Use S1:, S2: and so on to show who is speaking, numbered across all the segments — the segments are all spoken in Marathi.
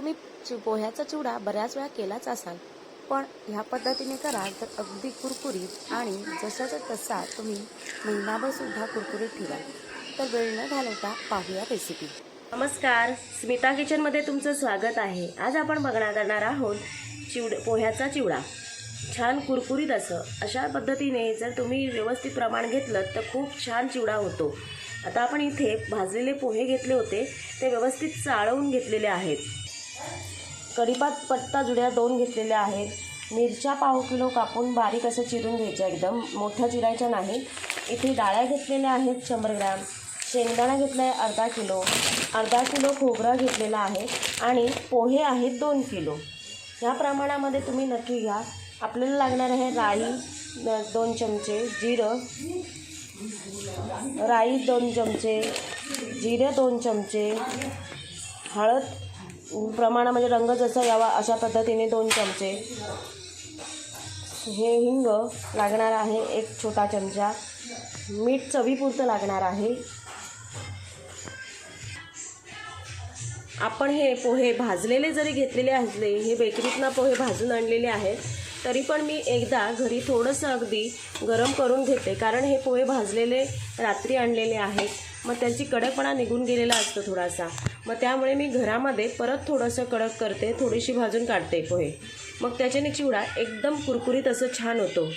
S1: तुम्ही पोह्याचा चिवडा बऱ्याच वेळा केलाच असाल. पण ह्या पद्धतीने कराल तर अगदी कुरकुरीत आणि जसाचा तसा तुम्ही महिनाभर सुद्धा कुरकुरीत ठेवा. तर वेळ न घालवता पाहूया रेसिपी
S2: नमस्कार स्मिता किचनमध्ये तुमचं स्वागत आहे. आज आपण बघणार करणार आहोत चिवड पोह्याचा चिवडा. छान कुरकुरीत असं. अशा पद्धतीने जर तुम्ही व्यवस्थित प्रमाण घेतलं तर खूप छान चिवडा होतो. आता आपण इथे भाजलेले पोहे घेतले होते. ते व्यवस्थित चाळवून घेतलेले आहेत. कढीपात पत्ता जुड्या दोन घेतलेल्या आहेत. मिरच्या पाव किलो कापून बारीक असं चिरून घ्यायच्या एकदम. मोठ्या चिरायच्या नाही. इथे डाळ्या घेतलेल्या आहेत शंभर ग्रॅम. शेंगदाणा घेतला आहे अर्धा किलो. अर्धा किलो खोबरा घेतलेला आहे आणि पोहे आहेत दोन किलो. ह्या प्रमाणामध्ये तुम्ही नक्की घ्या. आपल्याला लागणार आहे राई दोन चमचे जिरं. राई दोन चमचे जिरे दोन चमचे हळद प्रमाणामध्ये म्हणजे रंग जसा यावा अशा पद्धतीने दोन चमचे. हे हिंग लागणार आहे एक छोटा चमचा. मीठ चवीपुरतं लागणार आहे. आपण हे पोहे भाजलेले जरी घेतलेले असले हे बेकरीतनं पोहे भाजून आणलेले आहेत तरी पण मी एकदा घरी थोडंसं अगदी गरम करून घेते कारण हे पोहे भाजलेले रात्री आणलेले आहेत. मग त्यांची कडकपणा निघून गेलेला असतो थोडासा. मग त्यामुळे मी घरामध्ये परत थोडंसं कडक करते थोडीशी भाजून काढते पोहे. मग त्याच्याने चिवडा एकदम कुरकुरीत असं छान होतो.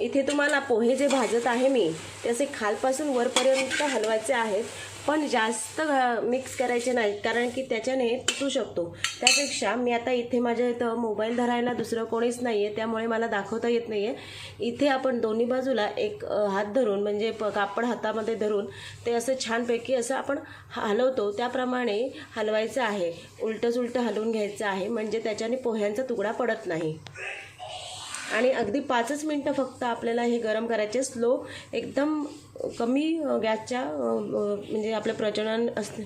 S2: इथे तुम्हाला पोहे जे भाजत आहे मी ते असे खालपासून वरपर्यंत हलवायचे आहेत. पण जास्त मिक्स करायचे नाहीत कारण की त्याच्याने तुटू शकतो. त्यापेक्षा मी आता इथे माझ्या इथं मोबाईल धरायला दुसरं कोणीच नाही आहे त्यामुळे मला दाखवता येत नाही आहे इथे आपण दोन्ही बाजूला एक हात धरून म्हणजे प कापड हातामध्ये धरून ते असं छानपैकी असं आपण हलवतो. त्याप्रमाणे हलवायचं आहे. उलटंसुलटं हलवून घ्यायचं आहे म्हणजे त्याच्याने पोह्यांचा तुकडा पडत नाही. आणि अगदी पाचच मिनटं फक्त आपल्याला हे गरम करायचे. स्लो एकदम कमी गॅसच्या म्हणजे आपलं प्रजनन असते.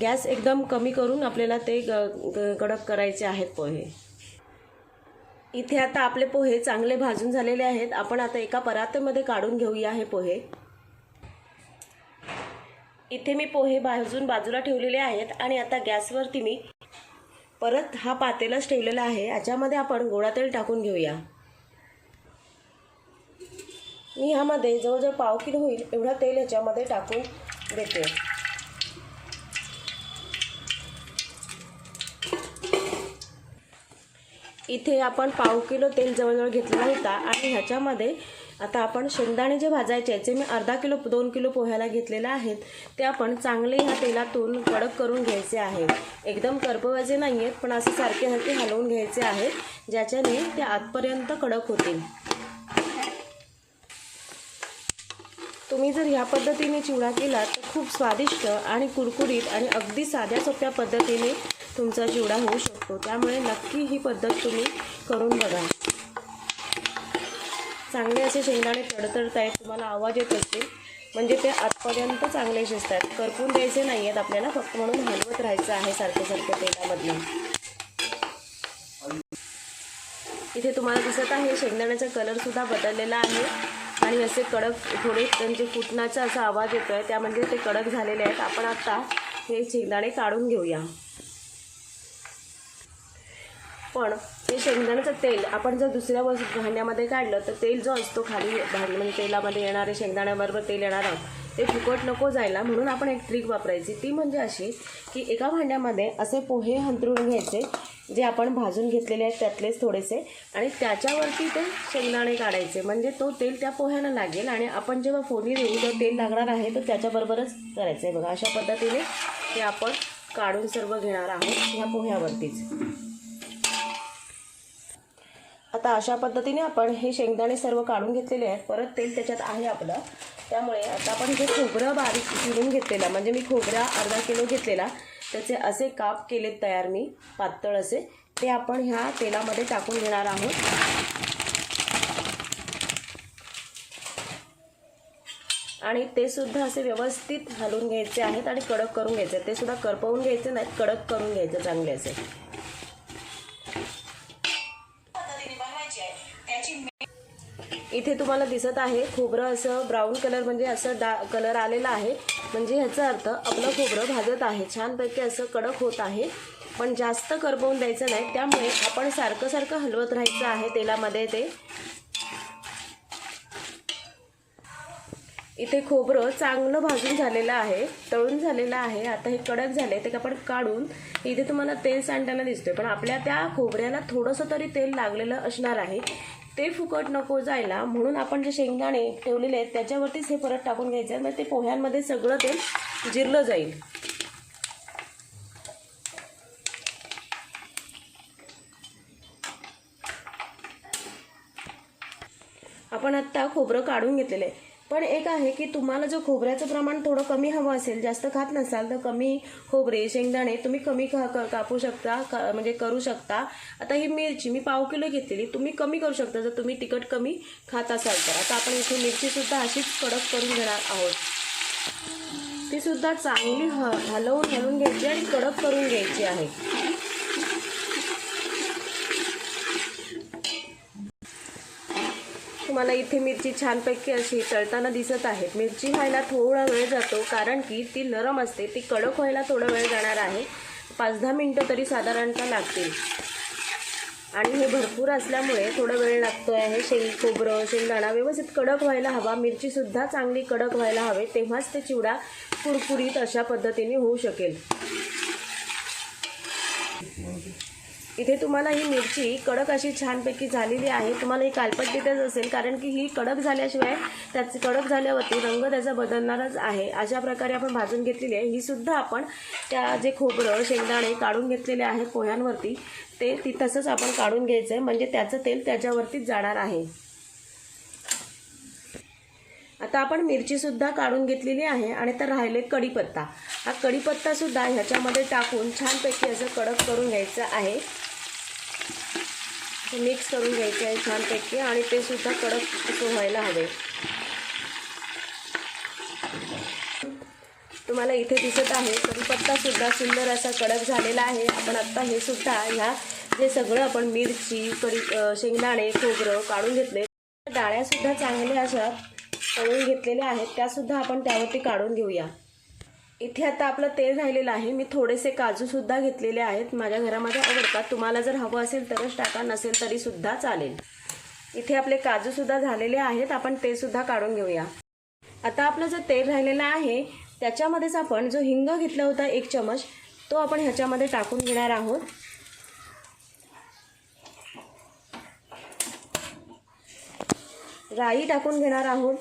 S2: गॅस एकदम कमी करून आपल्याला ते ग ग- कडक करायचे आहेत पोहे. इथे आता आपले पोहे चांगले भाजून झालेले आहेत. आपण आता एका परातीमध्ये काढून घेऊया हे पोहे. इथे मी पोहे भाजून बाजूला ठेवलेले आहेत आणि आता गॅसवरती मी परत हा पातेलाच ठेवलेला आहे. याच्यामध्ये आपण गोडा तेल टाकून घेऊया. मी ह्यामध्ये जवळजवळ पाव किलो होईल एवढा तेल ह्याच्यामध्ये टाकून देते. इथे आपण पाव किलो तेल जवळजवळ घेतलेला होता आणि ह्याच्यामध्ये आता आपण शेंगदाणे जे भाजायचे आहेत, जे मी अर्धा किलो दोन किलो पोह्याला घेतलेले आहेत ते आपण चांगले ह्या तेलातून कडक करून घ्यायचे आहेत. एकदम करपवायचे नाही आहेत पण असे सारखे सारखे हलवून घ्यायचे आहेत ज्याच्याने ते आतपर्यंत कडक होतील. तुम्ही जर ह्या पद्धतीने चिवडा केला तर खूप स्वादिष्ट आणि कुरकुरीत आणि अगदी साध्या सोप्या पद्धतीने तुमचा चिवडा होऊ शकतो. त्यामुळे नक्की ही पद्धत तुम्ही करून बघा. चांगले असे शेंगदाणे तडतडत आहेत तुम्हाला आवाज येत असतील. म्हणजे ते आतपर्यंत चांगले शिजतात करपून द्यायचे नाही आहेत आपल्याला फक्त म्हणून हलवत राहायचं आहे सारखं सारखं तेलामधलं इथे तुम्हाला दिसत आहे शेंगदाण्याचा कलरसुद्धा बदललेला आहे. आणि असे कडक थोडे त्यांचे फुटण्याचा असा आवाज येतो आहे त्या म्हणजे ते कडक झालेले आहेत. आपण आत्ता हे शेंगदाणे काढून घेऊया. पण ते शेंगदाण्याचं तेल आपण जर दुसऱ्या वस भांड्यामध्ये काढलं तर तेल जो असतो खाली भांडी म्हणजे तेलामध्ये येणारे शेंगदाण्याबरोबर तेल येणार आहोत ते फुकट नको जायला. म्हणून आपण एक ट्रिक वापरायची. ती म्हणजे अशी की एका भांड्यामध्ये असे पोहे हंतरून घ्यायचे. जे आपण भाजून घेतलेले आहेत त्यातलेच थोडेसे. आणि त्याच्यावरती ते शेंगदाणे काढायचे. म्हणजे तो तेल त्या पोह्यानं लागेल आणि आपण जेव्हा फोडणी देऊ तर तेल लागणार आहे तर त्याच्याबरोबरच करायचं आहे बघा अशा पद्धतीने ते आपण काढून सर्व घेणार आहोत ह्या पोह्यावरतीच. आता अशा पद्धतीने आपण हे शेंगदाणे सर्व काढून घेतलेले आहेत. परत तेल त्याच्यात आहे आपलं. त्यामुळे आता आपण हे खोबरं बारीक चिरून घेतलेलं म्हणजे मी खोबरा अर्धा किलो घेतलेला त्याचे असे काप केलेत तयार मी पातळ असे. ते आपण ह्या तेलामध्ये टाकून घेणार आहोत. आणि ते सुद्धा असे व्यवस्थित हलवून घ्यायचे आहेत आणि कडक करून घ्यायचे ते सुद्धा करपवून घ्यायचे नाहीत कडक करून घ्यायचे चांगले असे. इथे तुम्हाला दिसत आहे खोबरं असं ब्राऊन कलर म्हणजे असं डा कलर आलेला आहे. म्हणजे ह्याचा अर्थ आपलं खोबरं भाजत आहे. छानपैकी असं कडक होत आहे. पण जास्त करपवून द्यायचं नाही. त्यामुळे आपण सारखं सारखं हलवत राहायचं आहे तेलामध्ये ते. इथे खोबरं चांगलं भाजून झालेलं आहे. तळून झालेलं आहे. आता हे कडक झाले ते आपण काढून इथे तुम्हाला तेल सांडताना दिसतोय. पण आपल्या त्या खोबऱ्याला थोडंसं तरी तेल लागलेलं असणार आहे. ते फुकट नको जायला म्हणून आपण जे शेंगदाणे ठेवलेले आहेत त्याच्यावरतीच हे परत टाकून घ्यायचं आहे मग म्हणजे ते पोह्यांमध्ये सगळं तेल जिरलं जाईल. आपण आत्ता खोबरं काढून घेतलेलं आहे. पण एक आहे की तुम्हाला जो खोबऱ्याचं प्रमाण थोडं कमी हवं असेल जास्त खात नसाल तर कमी खोबरे शेंगदाणे तुम्ही कमी खा कापू शकता का म्हणजे करू शकता. आता ही मिरची मी पाव किलो घेतलेली तुम्ही कमी करू शकता जर तुम्ही तिखट कमी खात असाल तर. आता आपण इथे मिरचीसुद्धा अशीच कडक करून घेणार आहोत. तीसुद्धा चांगली ह हलवून हलवून घ्यायची आणि कडक करून घ्यायची आहे. तुम्हाला इथे मिरची छानपैकी अशी तळताना दिसत आहे. मिरची व्हायला थोडा वेळ जातो कारण की ती नरम असते ती कडक व्हायला थोडा वेळ जाणार आहे. पाच दहा मिनटं तरी साधारणतः लागतील. आणि हे भरपूर असल्यामुळे थोडा वेळ लागतो आहे. शेंग खोबरं शेंगदाणा व्यवस्थित कडक व्हायला हवा. मिरचीसुद्धा चांगली कडक व्हायला हवे तेव्हाच ते चिवडा कुरकुरीत अशा पद्धतीने होऊ शकेल. इथे तुम्हाला ही मिरची कडक अशी छानपैकी झालेली आहे. तुम्हाला ही कालपट तिथेच असेल कारण की ही कडक झाल्याशिवाय त्याचे कडक झाल्यावरती रंग त्याचा बदलणारच आहे. अशा प्रकारे आपण भाजून घेतलेली आहे. ही सुद्धा आपण त्या जे खोबरं शेंगदाणे काढून घेतलेले आहे पोह्यांवरती ते ती तसंच आपण काढून घ्यायचं आहे म्हणजे त्याचं तेल त्याच्यावरतीच जाणार आहे. आता आपण मिरचीसुद्धा काढून घेतलेली आहे आणि तर राहिले कढीपत्ता. हा कढीपत्तासुद्धा ह्याच्यामध्ये टाकून छानपैकी असं कडक करून घ्यायचं आहे. मिक्स करून घ्यायचं आहे छानपैकी आणि ते सुद्धा कडक असं व्हायला हवे. तुम्हाला इथे दिसत आहे कढीपत्तासुद्धा सुंदर असा कडक झालेला आहे. आपण आत्ता हे सुद्धा ह्या जे सगळं आपण मिरची कढी शेंगदाणे खोबरं काढून घेतले. डाळ्यासुद्धा चांगल्या अशा तळून घेतलेल्या आहेत त्यासुद्धा आपण त्यावरती काढून घेऊया. इथे आता आपलं तेल राहिलेलं आहे. मी थोडेसे काजूसुद्धा घेतलेले आहेत. माझ्या घरामध्ये आवडतात. तुम्हाला जर हवं असेल तरच टाका नसेल तरीसुद्धा चालेल. इथे आपले काजूसुद्धा झालेले आहेत. आपण तेसुद्धा काढून घेऊया. आता आपलं जे तेल राहिलेलं आहे त्याच्यामध्येच आपण जो हिंग घेतला होता एक चमच तो आपण ह्याच्यामध्ये टाकून घेणार आहोत. राई टाकून घेणार आहोत.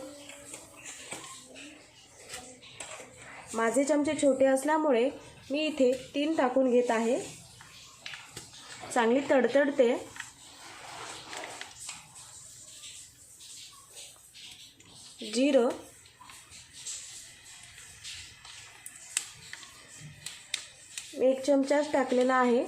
S2: माझे चमचे छोटे असल्यामुळे मी इथे तीन टाकून घेत आहे. चांगली तडतडते. जिरं. मी एक चमचाच टाकलेला आहे.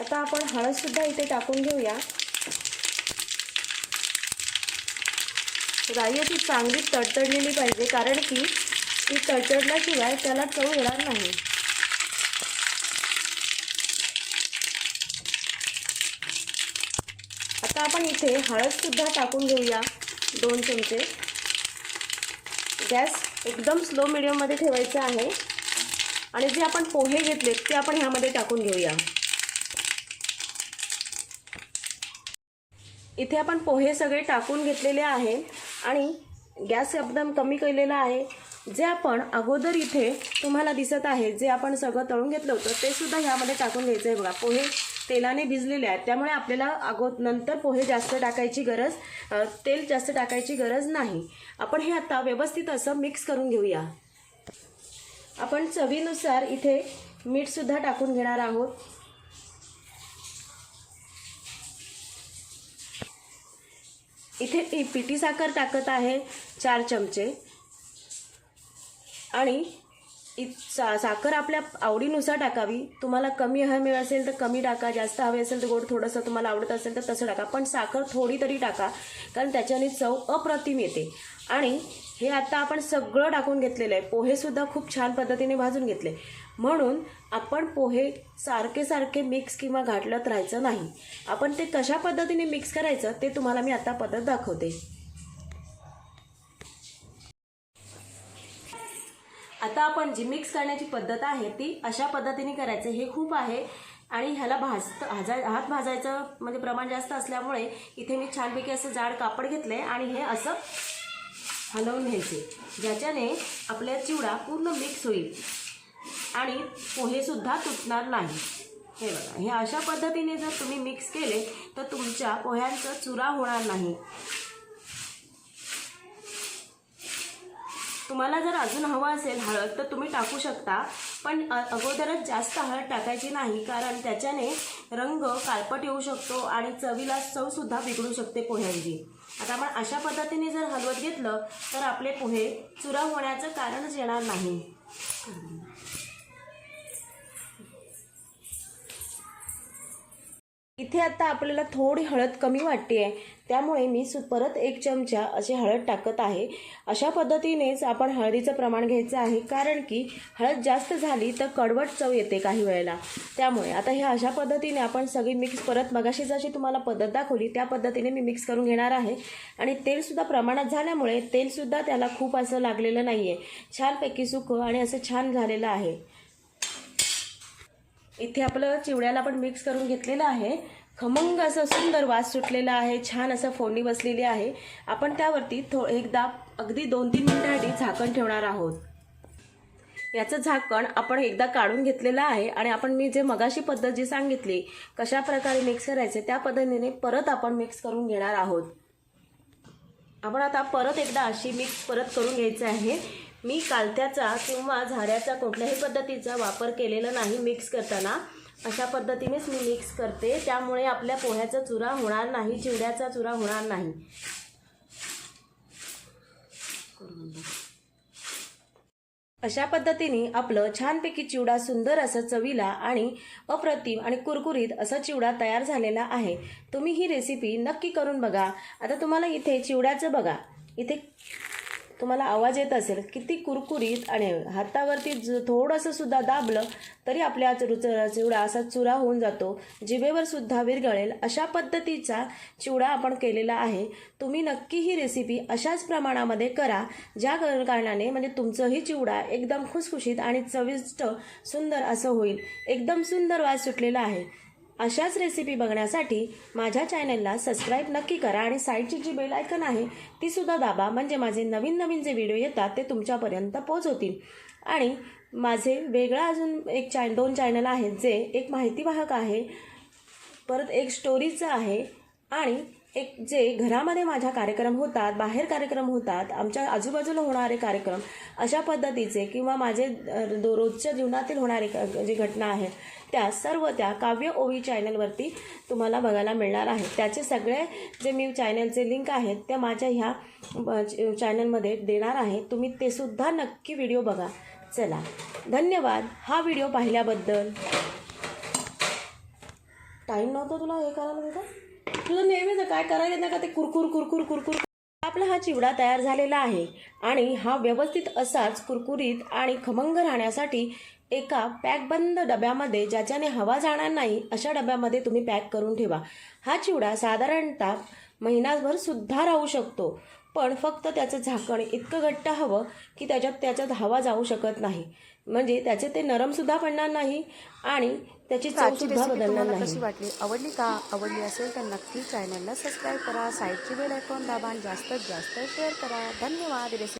S2: आता आपण हळदसुद्धा इथे टाकून घेऊया. राई अशी चांगली तडतडलेली पाहिजे कारण की ती तडतडल्याशिवाय त्याला चव येणार नाही. आता आपण इथे हळदसुद्धा टाकून घेऊया दोन चमचे. गॅस एकदम स्लो मिडियममध्ये ठेवायचा आहे. आणि जे आपण पोहे घेतलेत ते आपण ह्यामध्ये टाकून घेऊया. इथे आपण पोहे सगळे टाकून घेतलेले आहे आणि गॅस एकदम कमी केलेला आहे. जे आपण अगोदर इथे तुम्हाला दिसत आहे जे आपण सगळं तळून घेतलं होतं ते सुद्धा ह्यामध्ये टाकून घ्यायचं आहे बघा. पोहे तेलाने भिजलेले आहेत. त्यामुळे आपल्याला अगो नंतर पोहे जास्त टाकायची गरज तेल जास्त टाकायची गरज नाही. आपण हे आता व्यवस्थित असं मिक्स करून घेऊया. आपण चवीनुसार इथे मीठसुद्धा टाकून घेणार आहोत. इथे ती पिठी साखर टाकत आहे चार चमचे. आणि इ सा साखर आपल्या आवडीनुसार टाकावी. तुम्हाला कमी हवी असेल तर कमी टाका जास्त हवे असेल तर गोड थोडंसं तुम्हाला आवडत असेल तर तसं टाका. पण साखर थोडी तरी टाका कारण त्याच्याने चव अप्रतिम येते. आणि हे आता आपण सगळं टाकून घेतलेलं आहे. पोहेसुद्धा खूप छान पद्धतीने भाजून घेतले. म्हणून आपण पोहे सारखे सारखे मिक्स किंवा घाटलत राहायचं नाही. आपण ते कशा पद्धतीने मिक्स करायचं ते तुम्हाला मी आता पद्धत दाखवते. आता आपण जी मिक्स करण्याची पद्धत आहे ती अशा पद्धतीने करायचं. हे खूप आहे आणि ह्याला भाजत भाजा हात भाजायचं म्हणजे प्रमाण जास्त असल्यामुळे इथे मी छानपैकी असं जाड कापड घेतलं आहे आणि हे असं हलवून घ्यायचे. ज्याच्याने आपल्या चिवडा पूर्ण मिक्स होईल. आणि पोहेसुद्धा तुटणार नाही. हे बघा हे अशा पद्धतीने जर तुम्ही मिक्स केले तर तुमच्या पोह्यांचा चुरा होणार नाही. तुम्हाला जर अजून हवं असेल हळद तर तुम्ही टाकू शकता पण अगोदरच जास्त हळद टाकायची नाही कारण त्याच्याने रंग काळपट येऊ शकतो आणि चवीला चवसुद्धा बिघडू शकते पोह्यांची. आता आपण अशा पद्धतीने जर हलवत घेतलं तर आपले पोहे चुरा होण्याचं कारणच येणार नाही. इथे आता आपल्याला थोडी हळद कमी वाटते आहे त्यामुळे मी सु परत एक चमचा अशी हळद टाकत आहे. अशा पद्धतीनेच आपण हळदीचं प्रमाण घ्यायचं आहे. कारण की हळद जास्त झाली तर कडवट चव येते काही वेळेला. त्यामुळे आता हे अशा पद्धतीने आपण सगळी मिक्स परत मगाशी जशी तुम्हाला पद्धत दाखवली त्या पद्धतीने मी मिक्स करून घेणार आहे. आणि तेलसुद्धा प्रमाणात झाल्यामुळे तेलसुद्धा त्याला खूप असं लागलेलं नाही आहे छानपैकी सुकं आणि असं छान झालेलं आहे. इथे आपलं चिवड्याला पण मिक्स करून घेतलेलं आहे. खमंग असं सुंदर वास सुटलेला आहे छान असं फोडणी बसलेली आहे. आपण त्यावरती थो एकदा अगदी दोन तीन मिनटासाठी झाकण ठेवणार आहोत. याचं झाकण आपण एकदा काढून घेतलेलं आहे आणि आपण मी जे मगाशी पद्धत जी सांगितली कशा प्रकारे मिक्स करायचे त्या पद्धतीने परत आपण मिक्स करून घेणार आहोत. आपण आता परत एकदा अशी मिक्स परत करून घ्यायचं आहे. मी कालत्याचा किंवा झाऱ्याचा कुठल्याही पद्धतीचा वापर केलेला नाही मिक्स करताना. अशा पद्धतीनेच मी मिक्स करते. त्यामुळे आपल्या पोह्याचा चुरा होणार नाही चिवड्याचा चुरा होणार नाही. अशा पद्धतीने आपलं छानपैकी चिवडा सुंदर असं चवीला आणि अप्रतिम आणि कुरकुरीत असा चिवडा तयार झालेला आहे. तुम्ही ही रेसिपी नक्की करून बघा. आता तुम्हाला इथे चिवड्याचं बघा. इथे तुम्हाला आवाज येत असेल किती कुरकुरीत आणि हातावरती ज थोडंसं सुद्धा दाबलं तरी आपल्या चिवडा असा चुरा होऊन जातो जिभेवर सुद्धा विरघळेल अशा पद्धतीचा चिवडा आपण केलेला आहे. तुम्ही नक्की ही रेसिपी अशाच प्रमाणामध्ये करा ज्या कारणाने म्हणजे तुमचंही चिवडा एकदम खुसखुशीत आणि चविष्ट सुंदर असं होईल. एकदम सुंदर वास सुटलेला आहे. अशाच रेसिपी बघण्यासाठी माझ्या चॅनलला सबस्क्राईब नक्की करा आणि साईडची जी बेल आयकन आहे ती सुद्धा दाबा. म्हणजे माझे नवीन नवीन जे व्हिडिओ येतात ते तुमच्यापर्यंत पोहोचवतील. आणि माझे वेगळा अजून एक चॅन दोन चॅनल आहेत जे एक माहितीवाहक आहे परत एक स्टोरीचं आहे आणि एक जे घरामध्ये माझ्या कार्यक्रम होतात बाहेर कार्यक्रम होतात आमच्या आजूबाजूला होणारे कार्यक्रम अशा पद्धतीचे किंवा माझे दररोजच्या रोजच्या जीवनातील होणारे क- जे घटना आहेत त्या सर्व त्या काव्य ओवी चॅनलवरती तुम्हाला बघायला मिळणार आहेत. त्याचे सगळे जे मी चॅनलचे लिंक आहेत त्या माझ्या ह्या चॅनलमध्ये देणार आहे. तुम्ही ते सुद्धा नक्की व्हिडिओ बघा. चला. धन्यवाद. हा व्हिडिओ पाहिल्याबद्दल. टाईम नव्हता तुला हे करायला तिथं तुझं नेहमीच काय करायला येत नाही का ते कुरकुर कुरकुर कुरकुर. आपला हा चिवडा तयार झालेला आहे आणि हा व्यवस्थित असाच कुरकुरीत आणि खमंग राहण्यासाठी एका पॅकबंद डब्यामध्ये ज्याच्याने हवा जाणार नाही अशा डब्यामध्ये तुम्ही पॅक करून ठेवा. हा चिवडा साधारणतः महिनाभर सुद्धा राहू शकतो. पण फक्त त्याचं झाकण इतकं घट्ट हवं की त्याच्यात त्याच्यात हवा जाऊ शकत नाही. म्हणजे त्याचे ते नरमसुद्धा पडणार नाही आणि त्याची चवसुद्धा बदलणार नाही.
S1: कशी वाटली? आवडली का? आवडली असेल तर नक्की चॅनलला सबस्क्राईब करा. साईडची बेल आयकॉन दाबा आणि जास्तीत जास्त शेअर करा. धन्यवाद. रेसिपी